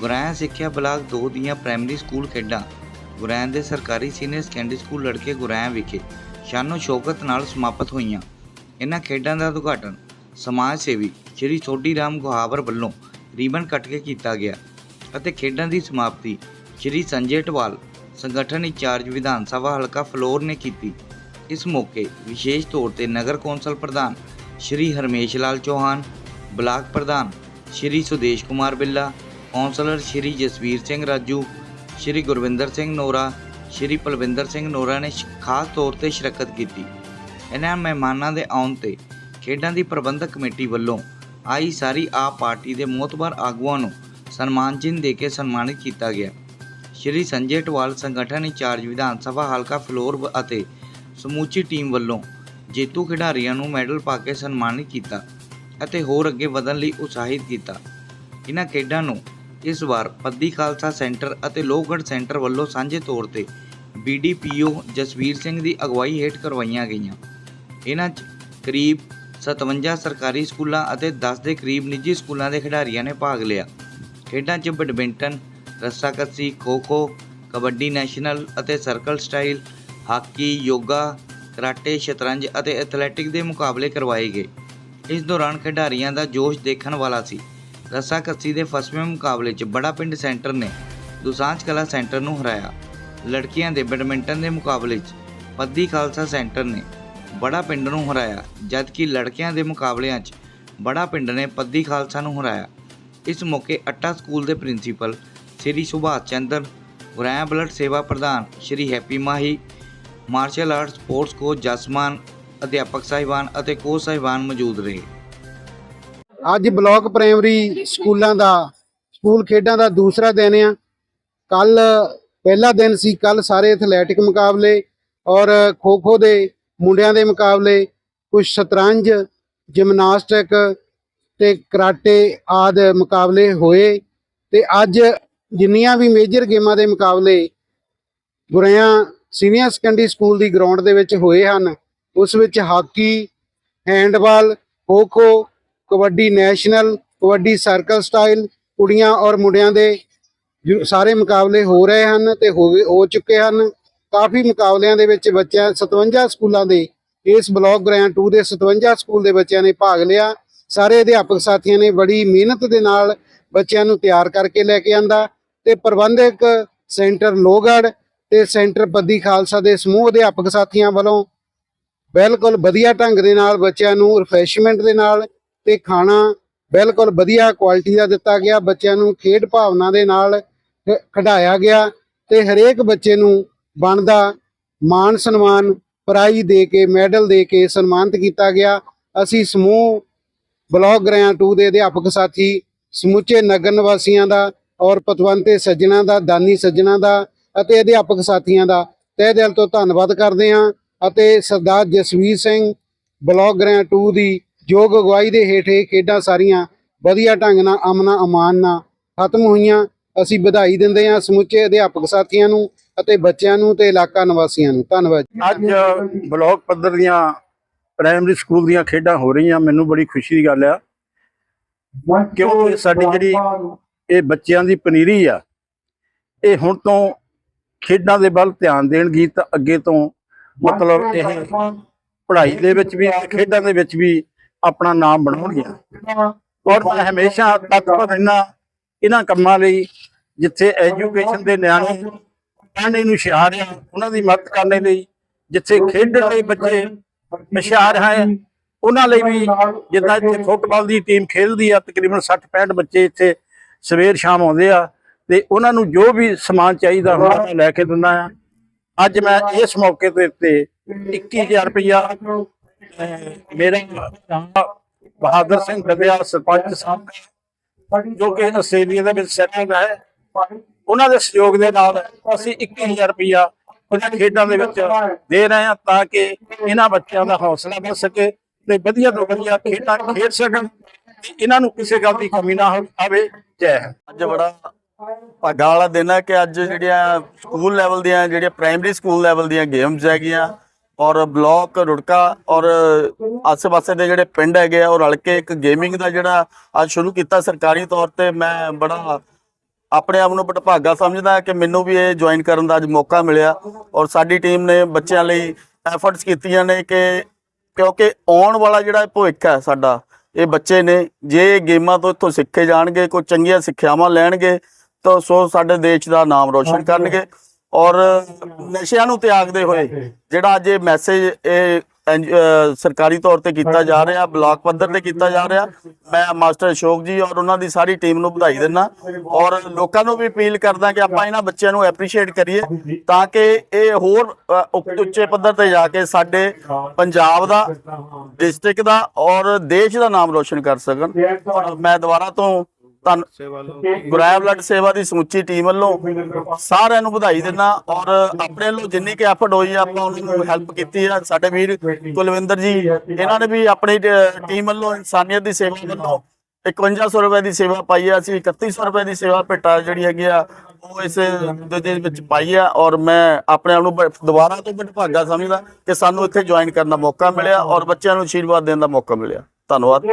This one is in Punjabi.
ਗੁਰੈਣ ਸਿੱਖਿਆ ਬਲਾਕ 2 ਦੀਆਂ ਪ੍ਰਾਇਮਰੀ ਸਕੂਲ ਖੇਡਾਂ ਗੁਰੈਣ ਦੇ ਸਰਕਾਰੀ ਸੀਨੀਅਰ ਸੈਕੰਡਰੀ ਸਕੂਲ ਲੜਕੇ ਗੁਰੈਣ ਵਿਖੇ ਸ਼ਾਨੋ ਸ਼ੌਕਤ ਨਾਲ ਸਮਾਪਤ ਹੋਈਆਂ। ਇਹਨਾਂ ਖੇਡਾਂ ਦਾ ਉਦਘਾਟਨ ਸਮਾਜ ਸੇਵੀ ਸ਼੍ਰੀ ਸੋਢੀ ਰਾਮ ਗੁਹਾਵਰ ਵੱਲੋਂ ਰੀਬਨ ਕੱਟ ਕੇ ਕੀਤਾ ਗਿਆ ਅਤੇ ਖੇਡਾਂ ਦੀ ਸਮਾਪਤੀ ਸ਼੍ਰੀ ਸੰਜੇ ਟਵਾਲ ਸੰਗਠਨ ਇੰਚਾਰਜ ਵਿਧਾਨ ਸਭਾ ਹਲਕਾ ਫਲੋਰ ਨੇ ਕੀਤੀ। ਇਸ ਮੌਕੇ ਵਿਸ਼ੇਸ਼ ਤੌਰ ਤੇ ਨਗਰ ਕੌਂਸਲ ਪ੍ਰਧਾਨ ਸ਼੍ਰੀ ਹਰਮੇਸ਼ ਲਾਲ ਚੌਹਾਨ, ਬਲਾਕ ਪ੍ਰਧਾਨ ਸ਼੍ਰੀ ਸੁਦੇਸ਼ ਕੁਮਾਰ ਬਿੱਲਾ ਕੌਂਸਲਰ ਸ਼੍ਰੀ ਜਸਵੀਰ ਸਿੰਘ ਰਾਜੂ, ਸ਼੍ਰੀ ਗੁਰਵਿੰਦਰ ਸਿੰਘ ਨੋਰਾ, ਸ਼੍ਰੀ ਪਲਵਿੰਦਰ ਸਿੰਘ ਨੋਰਾ ਨੇ ਖਾਸ ਤੌਰ ਤੇ ਸ਼ਿਰਕਤ ਕੀਤੀ। ਇਹਨਾਂ ਮਹਿਮਾਨਾਂ ਦੇ ਆਉਣ ਤੇ ਖੇਡਾਂ ਦੀ ਪ੍ਰਬੰਧਕ ਕਮੇਟੀ ਵੱਲੋਂ ਆਈ ਸਾਰੀ ਆਪ ਪਾਰਟੀ ਦੇ ਮੋਤਬਰ ਆਗੂਆਂ ਨੂੰ ਸਨਮਾਨ ਚਿੰਨ੍ਹ ਦੇ ਕੇ ਸਨਮਾਨਿਤ ਕੀਤਾ ਗਿਆ। ਸ਼੍ਰੀ ਸੰਜੇ ਟਵਾਲ ਸੰਗਠਨ ਇੰਚਾਰਜ ਵਿਧਾਨ ਸਭਾ ਹਲਕਾ ਫਲੋਰ ਅਤੇ ਸਮੂਚੀ ਟੀਮ ਵੱਲੋਂ ਜੇਤੂ ਖਿਡਾਰੀਆਂ ਨੂੰ ਮੈਡਲ ਪਾ ਕੇ ਸਨਮਾਨਿਤ ਕੀਤਾ ਅਤੇ ਹੋਰ ਅੱਗੇ ਵਧਣ ਲਈ ਉਤਸ਼ਾਹਿਤ ਕੀਤਾ। ਇਹਨਾਂ ਖੇਡਾਂ ਨੂੰ ਇਸ ਵਾਰ ਪੱਦੀ ਖਾਲਸਾ ਸੈਂਟਰ ਅਤੇ ਲੋਹਗੜ੍ਹ ਸੈਂਟਰ ਵੱਲੋਂ ਸਾਂਝੇ ਤੌਰ ਤੇ ਬੀਡੀਪੀਓ ਜਸਵੀਰ ਸਿੰਘ ਦੀ ਅਗਵਾਈ ਹੇਠ ਕਰਵਾਈਆਂ ਗਈਆਂ। ਇਹਨਾਂ 'ਚ ਕਰੀਬ 57 ਸਰਕਾਰੀ ਸਕੂਲਾਂ ਅਤੇ 10 ਦੇ ਕਰੀਬ ਨਿੱਜੀ ਸਕੂਲਾਂ ਦੇ ਖਿਡਾਰੀਆਂ ਨੇ ਭਾਗ ਲਿਆ। ਖੇਡਾਂ 'ਚ ਬੈਡਮਿੰਟਨ, ਰੱਸਾਕੱਸੀ, ਖੋ-ਖੋ, ਕਬੱਡੀ ਨੈਸ਼ਨਲ ਅਤੇ circle style, hockey, yoga, karate, ਸ਼ਤਰੰਜ ਅਤੇ ਐਥਲੈਟਿਕ ਦੇ ਮੁਕਾਬਲੇ ਕਰਵਾਏ ਗਏ। ਇਸ ਦੌਰਾਨ ਖਿਡਾਰੀਆਂ ਦਾ ਜੋਸ਼ ਦੇਖਣ ਵਾਲਾ ਸੀ। ਰੱਸਾ ਕੱਸੀ ਦੇ ਫਸਵੇਂ ਮੁਕਾਬਲੇ 'ਚ ਬੜਾ ਪਿੰਡ ਸੈਂਟਰ ਨੇ ਦੁਸਾਂਝ ਕਲਾ ਸੈਂਟਰ ਨੂੰ ਹਰਾਇਆ। ਲੜਕੀਆਂ ਦੇ ਬੈਡਮਿੰਟਨ ਦੇ ਮੁਕਾਬਲੇ 'ਚ ਪੱਦੀ ਖਾਲਸਾ ਸੈਂਟਰ ਨੇ ਬੜਾ ਪਿੰਡ ਨੂੰ ਹਰਾਇਆ, ਜਦਕਿ ਲੜਕਿਆਂ ਦੇ ਮੁਕਾਬਲਿਆਂ 'ਚ ਬੜਾ ਪਿੰਡ ਨੇ ਪੱਦੀ ਖਾਲਸਾ ਨੂੰ ਹਰਾਇਆ। ਇਸ ਮੌਕੇ ਅੱਟਾ ਸਕੂਲ ਦੇ ਪ੍ਰਿੰਸੀਪਲ ਸ੍ਰੀ ਸੁਭਾਸ਼ ਚੰਦਰ ਗੁਰੈਂ ਬਲੱਡ ਸੇਵਾ ਪ੍ਰਧਾਨ Shri Happy Mahi, martial art sports coach Jasman, ਅਧਿਆਪਕ ਸਾਹਿਬਾਨ ਅਤੇ ਕੋਚ ਸਾਹਿਬਾਨ ਮੌਜੂਦ ਰਹੇ। ਅੱਜ ਬਲਾਕ ਪ੍ਰਾਇਮਰੀ ਸਕੂਲਾਂ ਦਾ, ਸਕੂਲ ਖੇਡਾਂ ਦਾ ਦੂਸਰਾ ਦਿਨ ਆ। ਕੱਲ ਪਹਿਲਾ ਦਿਨ ਸੀ ਕੱਲ ਸਾਰੇ ਐਥਲੈਟਿਕ ਮੁਕਾਬਲੇ ਔਰ ਖੋ-ਖੋ ਦੇ ਮੁੰਡਿਆਂ ਦੇ ਮੁਕਾਬਲੇ ਕੁਝ ਸ਼ਤਰੰਜ, ਜਿਮਨਾਸਟਿਕ ਤੇ ਕਰਾਟੇ ਆਦ ਮੁਕਾਬਲੇ ਹੋਏ ਤੇ ਅੱਜ ਜਿੰਨੀਆਂ ਵੀ ਮੇਜਰ ਗੇਮਾਂ ਦੇ ਮੁਕਾਬਲੇ ਗੁਰੇਆਂ ਸੀਨੀਅਰ ਸੈਕੰਡਰੀ ਸਕੂਲ ਦੀ ਗਰਾਊਂਡ ਦੇ ਵਿੱਚ ਹੋਏ ਹਨ। ਉਸ ਵਿੱਚ hockey, handball, kho kho kabaddi national, kabaddi circle style, ਕੁੜੀਆਂ ਔਰ ਮੁੰਡਿਆਂ ਦੇ ਸਾਰੇ ਮੁਕਾਬਲੇ ਹੋ ਰਹੇ ਹਨ ਤੇ ਹੋ ਹੋ ਚੁੱਕੇ ਹਨ। ਕਾਫੀ ਮੁਕਾਬਲਿਆਂ ਦੇ ਵਿੱਚ ਬੱਚਿਆਂ 57 ਸਕੂਲਾਂ ਦੇ ਇਸ ਬਲਾਕ ਗ੍ਰੈਂਡ 2 ਦੇ 57 ਸਕੂਲ ਦੇ ਬੱਚਿਆਂ ਨੇ ਭਾਗ ਲਿਆ। ਸਾਰੇ ਅਧਿਆਪਕ ਸਾਥੀਆਂ ਨੇ ਬੜੀ ਮਿਹਨਤ ਦੇ ਨਾਲ ਬੱਚਿਆਂ ਨੂੰ ਤਿਆਰ ਕਰਕੇ ਲੈ ਕੇ ਆਂਦਾ ਤੇ ਪ੍ਰਬੰਧਕ ਸੈਂਟਰ ਲੋਹਗੜ੍ਹ ਤੇ ਸੈਂਟਰ ਬੱਦੀ ਖਾਲਸਾ ਦੇ ਸਮੂਹ ਅਧਿਆਪਕ ਸਾਥੀਆਂ ਵੱਲੋਂ ਬਿਲਕੁਲ ਵਧੀਆ ਢੰਗ ਦੇ ਨਾਲ ਬੱਚਿਆਂ ਨੂੰ ਰਿਫਰੈਸ਼ਮੈਂਟ ਦੇ ਨਾਲ ਤੇ ਖਾਣਾ ਬਿਲਕੁਲ ਵਧੀਆ ਕੁਆਲਿਟੀ ਦਾ ਦਿੱਤਾ ਗਿਆ। ਬੱਚਿਆਂ ਨੂੰ ਖੇਡ ਭਾਵਨਾ ਦੇ ਨਾਲ ਖਿਡਾਇਆ ਗਿਆ ਤੇ ਹਰੇਕ ਬੱਚੇ ਨੂੰ ਬਣਦਾ ਮਾਣ ਸਨਮਾਨ, ਪ੍ਰਾਈਜ਼ ਦੇ ਕੇ, ਮੈਡਲ ਦੇ ਕੇ ਸਨਮਾਨਿਤ ਕੀਤਾ ਗਿਆ। ਅਸੀਂ ਸਮੂਹ ਬਲਾਕ ਗ੍ਰਿਆਂ 2 ਦੇ ਅਧਿਆਪਕ ਸਾਥੀ, ਸਮੁੱਚੇ ਨਗਰ ਨਿਵਾਸੀਆਂ ਦਾ ਔਰ ਪਤਵੰਤੇ ਸੱਜਣਾ ਦਾ, ਦਾਨੀ ਸੱਜਣਾ ਦਾ ਅਤੇ ਅਧਿਆਪਕ ਸਾਥੀਆਂ ਦਾ ਤਹਿ ਦਿਲ ਤੋਂ ਧੰਨਵਾਦ ਕਰਦੇ ਹਾਂ ਅਤੇ ਸਰਦਾਰ ਜਸਵੀਰ ਸਿੰਘ ਬਲਾਕ ਗ੍ਰਿਆਂ 2 ਦੀ ਯੋਗ ਅਗਵਾਈ ਦੇ ਹੇਠ ਇਹ ਖੇਡਾਂ ਸਾਰੀਆਂ ਵਧੀਆ ਢੰਗ ਨਾਲ, ਅਮਨਾ ਅਮਾਨ ਨਾਲ ਖਤਮ ਹੋਈਆਂ, ਅਸੀਂ ਵਧਾਈ ਦਿੰਦੇ ਹਾਂ ਸਮੁੱਚੇ ਅਧਿਆਪਕ ਸਾਥੀਆਂ ਨੂੰ ਅਤੇ ਬੱਚਿਆਂ ਨੂੰ ਤੇ ਇਲਾਕਾ ਨਿਵਾਸੀਆਂ ਨੂੰ। ਧੰਨਵਾਦ ਅੱਜ ਬਲਾਕ ਪੱਧਰ ਦੀਆਂ ਪ੍ਰਾਇਮਰੀ ਸਕੂਲ ਦੀਆਂ ਖੇਡਾਂ ਹੋ ਰਹੀਆਂ, ਮੈਨੂੰ ਬੜੀ ਖੁਸ਼ੀ ਦੀ ਗੱਲ ਆ ਕਿਉਂਕਿ ਸਾਡੀ ਜਿਹੜੀ ਇਹ ਬੱਚਿਆਂ ਦੀ ਪਨੀਰੀ ਆ, ਇਹ ਹੁਣ ਤੋਂ ਖੇਡਾਂ ਦੇ ਵੱਲ ਧਿਆਨ ਦੇਣਗੀ ਤਾਂ ਅੱਗੇ ਤੋਂ ਮਤਲਬ ਇਹ ਪੜ੍ਹਾਈ ਦੇ ਵਿੱਚ ਵੀ, ਖੇਡਾਂ ਦੇ ਵਿੱਚ ਵੀ ਆਪਣਾ ਨਾਮ ਬਣਾਉਣਗੀਆਂ ਔਰ ਮੈਂ ਹਮੇਸ਼ਾ ਤਤਪਰ ਰਹਿਣਾ ਇਹਨਾਂ ਕੰਮਾਂ ਲਈ ਜਿੱਥੇ ਐਜੂਕੇਸ਼ਨ ਦੇ ਨਿਆਣੇ ਪੜ੍ਹਨੇ ਨੂੰ ਹੁਸ਼ਿਆਰ ਆ ਉਹਨਾਂ ਦੀ ਮਦਦ ਕਰਨ ਲਈ ਜਿੱਥੇ ਖੇਡਣ ਲਈ ਬੱਚੇ ਹੁਸ਼ਿਆਰ ਹੈ ਉਹਨਾਂ ਲਈ ਵੀ ਜਿੱਦਾਂ ਇੱਥੇ ਫੁੱਟਬਾਲ ਦੀ ਟੀਮ ਖੇਡਦੀ ਆ ਤਕਰੀਬਨ 60 65 ਬੱਚੇ ਇੱਥੇ ਸਵੇਰ ਸ਼ਾਮ ਆਉਂਦੇ ਆ ਤੇ ਉਹਨਾਂ ਨੂੰ ਜੋ ਵੀ ਸਮਾਨ ਚਾਹੀਦਾ ਹੁੰਦਾ ਮੈਂ ਲੈ ਕੇ ਦਿੰਦਾ ਆ। ਅੱਜ ਮੈਂ ਇਸ ਮੌਕੇ ਤੇ ਉੱਤੇ 21000 ਰੁਪਇਆ ਮੇਰੇ ਬਹਾਦਰ ਸਿੰਘ ਦਰਿਆ ਸਰਪੰਚ ਸਾਹਿਬ ਜੋ ਕਿ ਆਸਟ੍ਰੇਲੀਆ ਦੇ ਵਿੱਚ ਸੈਟਲ ਹੈ, ਉਹਨਾਂ ਦੇ ਸਹਿਯੋਗ ਦੇ ਨਾਲ ਅਸੀਂ 21000 ਰੁਪਇਆ ਉਹਨਾਂ ਖੇਡਾਂ ਦੇ ਵਿੱਚ ਦੇ ਰਹੇ ਹਾਂ ਤਾਂ ਕਿ ਇਹਨਾਂ ਬੱਚਿਆਂ ਦਾ ਹੌਸਲਾ ਵੱਧ ਸਕੇ ਤੇ ਵਧੀਆ ਤੋਂ ਵਧੀਆ ਖੇਡਾਂ ਖੇਡ ਸਕਣ ਤੇ ਇਹਨਾਂ ਨੂੰ ਕਿਸੇ ਗੱਲ ਦੀ ਕਮੀ ਨਾ ਹੋ- ਆਵੇ। ਜੈ ਅੱਜ ਬੜਾ ਭਾਗਾਂ ਵਾਲਾ ਦਿਨ ਹੈ ਕਿ ਅੱਜ ਜਿਹੜੀਆਂ ਸਕੂਲ ਲੈਵਲ ਦੀਆਂ, ਜਿਹੜੀਆਂ ਪ੍ਰਾਇਮਰੀ ਸਕੂਲ ਲੈਵਲ ਦੀਆਂ ਗੇਮਸ ਹੈਗੀਆਂ ਔਰ ਬਲਾਕ ਰੁੜਕਾ ਔਰ ਆਸ-ਪਾਸੇ ਦੇ ਜਿਹੜੇ ਪਿੰਡ ਹੈਗੇ ਆ ਉਹ ਰਲ ਕੇ ਇੱਕ ਗੇਮਿੰਗ ਦਾ ਜਿਹੜਾ ਅੱਜ ਸ਼ੁਰੂ ਕੀਤਾ ਸਰਕਾਰੀ ਤੌਰ ਤੇ। ਮੈਂ ਬੜਾ ਆਪਣੇ ਆਪ ਨੂੰ ਬਟਭਾਗਾ ਸਮਝਦਾ ਕਿ ਮੈਨੂੰ ਵੀ ਇਹ ਜੁਆਇਨ ਕਰਨ ਦਾ ਅੱਜ ਮੌਕਾ ਮਿਲਿਆ ਔਰ ਸਾਡੀ ਟੀਮ ਨੇ ਬੱਚਿਆਂ ਲਈ ਐਫਰਟਸ ਕੀਤੀਆਂ ਨੇ ਕਿ ਕਿਉਂਕਿ ਆਉਣ ਵਾਲਾ ਜਿਹੜਾ ਭਵਿੱਖ ਹੈ ਸਾਡਾ ਇਹ ਬੱਚੇ ਨੇ ਜੇ ਇਹ ਗੇਮਾਂ ਤੋਂ ਇੱਥੋਂ ਸਿੱਖੇ ਜਾਣਗੇ ਕੋਈ ਚੰਗੀਆਂ ਸਿੱਖਿਆਵਾਂ ਲੈਣਗੇ ਤਾਂ ਸੋ ਸਾਡੇ ਦੇਸ਼ ਦਾ ਨਾਮ ਰੋਸ਼ਨ ਕਰਨਗੇ। ਔਰ ਨਸ਼ਿਆਂ ਨੂੰ ਤਿਆਗਦੇ ਹੋਏ ਜਿਹੜਾ ਅੱਜ ਇਹ ਮੈਸੇਜ ਇਹ ਸਰਕਾਰੀ ਤੌਰ ਤੇ ਕੀਤਾ ਜਾ ਰਿਹਾ ਬਲਾਕ ਪੱਧਰ ਤੇ ਕੀਤਾ ਜਾ ਰਿਹਾ। ਮੈਂ ਮਾਸਟਰ ਅਸ਼ੋਕ ਜੀ ਔਰ ਉਹਨਾਂ ਦੀ ਸਾਰੀ ਟੀਮ ਨੂੰ ਵਧਾਈ ਦਿੰਦਾ। ਔਰ ਲੋਕਾਂ ਨੂੰ ਵੀ ਅਪੀਲ ਕਰਦਾ ਕਿ ਆਪਾਂ ਇਹਨਾਂ ਬੱਚਿਆਂ ਨੂੰ ਐਪਰੀਸ਼ੀਏਟ ਕਰੀਏ ਤਾਂ ਕਿ ਇਹ ਹੋਰ ਉੱਚ- ਉੱਚੇ ਪੱਧਰ ਤੇ ਜਾ ਕੇ ਸਾਡੇ ਪੰਜਾਬ ਦਾ ਡਿਸਟ੍ਰਿਕਟ ਦਾ ਔਰ ਦੇਸ਼ ਦਾ ਨਾਮ ਰੋਸ਼ਨ ਕਰ ਸਕਣ। ਔਰ ਮੈਂ ਦੁਬਾਰਾ ਤੋਂ ਧੰਨ ਗੁਰਾਇਆ ਬਲੱਡ ਸੇਵਾ ਦੀ ਸਮੁੱਚੀ ਟੀਮ ਵੱਲੋਂ ਸਾਰਿਆਂ ਨੂੰ ਵਧਾਈ ਦਿੰਦਾ ਔਰ ਆਪਣੇ ਵੱਲੋਂ ਜਿੰਨੀ ਕਿ ਐਫਰਟ ਹੋਈ ਆ ਆਪਾਂ ਉਹਨਾਂ ਨੂੰ ਹੈਲਪ ਕੀਤੀ ਆ। ਸਾਡੇ ਵੀਰ ਕੁਲਵਿੰਦਰ ਜੀ ਇਹਨਾਂ ਨੇ ਵੀ ਆਪਣੀ ਟੀਮ ਵੱਲੋਂ ਇਨਸਾਨੀਅਤ ਦੀ ਸੇਵਾ ਵੱਲੋਂ 5100 ਰੁਪਏ ਦੀ ਸੇਵਾ ਪਾਈ ਆ। ਅਸੀਂ 3100 ਰੁਪਏ ਦੀ ਸੇਵਾ ਭੇਟਾ ਜਿਹੜੀ ਹੈਗੀ ਆ ਉਹ ਇਸ ਦੇ ਵਿੱਚ ਪਾਈ ਆ ਔਰ ਮੈਂ ਆਪਣੇ ਆਪ ਨੂੰ ਦੁਬਾਰਾ ਤੋਂ ਭਾਗਾ ਸਮਝਦਾ ਕਿ ਸਾਨੂੰ ਇੱਥੇ ਜੁਆਇਨ ਕਰਨ ਦਾ ਮੌਕਾ ਮਿਲਿਆ ਔਰ ਬੱਚਿਆਂ ਨੂੰ ਆਸ਼ੀਰਵਾਦ ਦੇਣ ਦਾ ਮੌਕਾ ਮਿਲਿਆ। ਧੰਨਵਾਦ।